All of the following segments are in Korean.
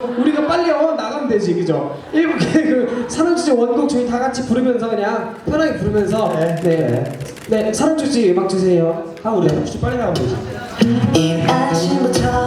우리가 빨리 어 나가면 되지 그죠? 일곱 개그 사랑주지 원곡 저희 다 같이 부르면서 그냥 편하게 부르면서 네, 네, 사랑주지 음악 주세요. 하고 우리 사랑주지 빨리 나가면 되지. 이 아침부터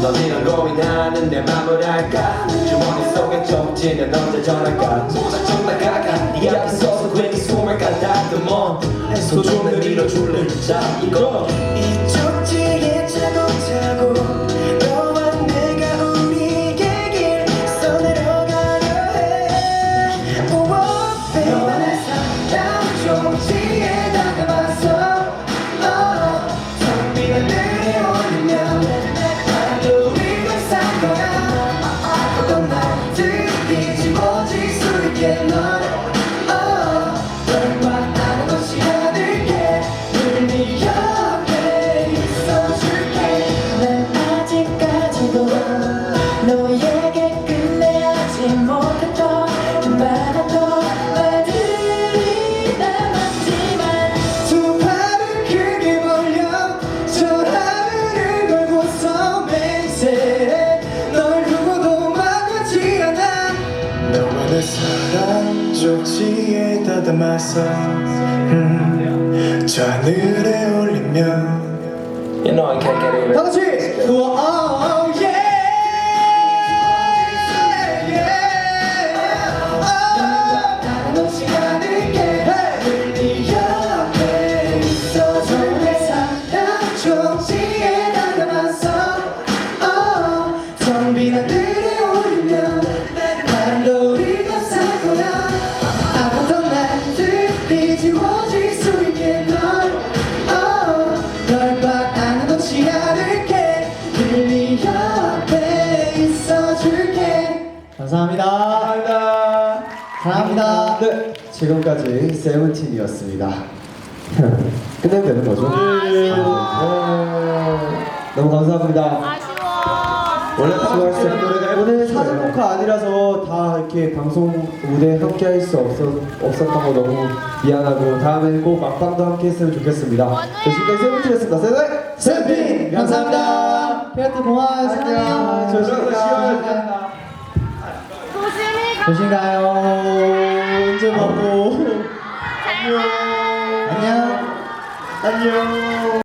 넌 이런 고민하는 내 맘을 알까? 주머니 속에 쪽지는 언제 전할까? 무작정 다가가 네 앞에 서서 괜히 숨을 가다듬어 소중을 잃어줄래? 자 이거 Є на 사랑 쪽지에 다담아서 음, 저 하늘에 올리면 You know I can't get it 다 같이 oh, yeah, yeah. Oh. oh, 옆에 있어줄게 감사합니다. 감사합니다 사랑합니다. 네 지금까지 세븐틴이었습니다 끝내면 되는 거죠? 네. 너무 감사합니다 원래 수고하셨어요. 오늘 사전 녹화 아니라서 다 이렇게 방송 무대 함께 할 수 없었, 없었던 거 너무 미안하고 다음에는 꼭 막방도 함께 했으면 좋겠습니다. 네, 지금까지 세븐틴이었습니다. 세븐틴! 세븐틴 감사합니다. 페어트 고마워요. 사랑해요. 조심히 가. 조심 가요. 언제 보고. 안녕. 안녕.